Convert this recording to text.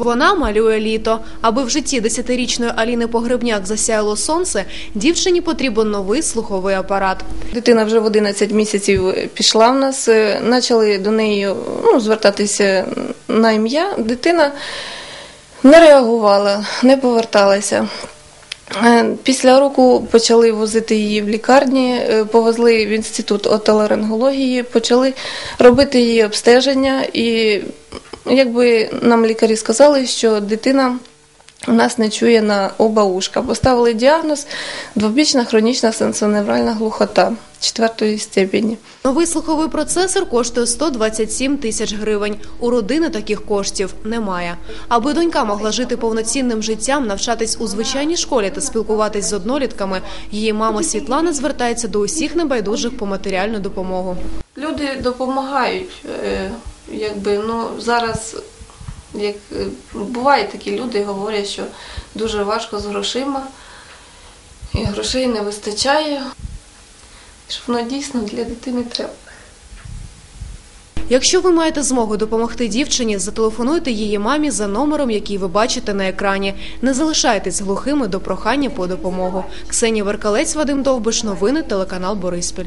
Вона малює літо. Аби в житті десятирічної Аліни Погребняк засяяло сонце, дівчині потрібен новий слуховий апарат. Дитина вже в 11 місяців пішла в нас. е, Почали до неї ну, звертатися на ім'я. Дитина не реагувала, не поверталася. Е, Після року почали возити її в лікарні, е, повезли в інститут отоларингології, почали робити її обстеження, і якби нам лікарі сказали, що дитина у нас не чує на оба ушка. Поставили діагноз двобічна хронічна сенсоневральна глухота четвертої степені. Новий слуховий процесор коштує 127 тисяч гривень. У родини таких коштів немає. Аби донька могла жити повноцінним життям, навчатись у звичайній школі та спілкуватись з однолітками, її мама Світлана звертається до усіх небайдужих по матеріальну допомогу. Люди допомагають. Якби ну зараз як е, бувають такі люди, говорять, що дуже важко з грошима, і грошей не вистачає. Що воно дійсно для дитини треба. Якщо ви маєте змогу допомогти дівчині, зателефонуйте її мамі за номером, який ви бачите на екрані. Не залишайтесь глухими до прохання по допомогу. Ксенія Веркалець, Вадим Довбиш, новини, телеканал Бориспіль.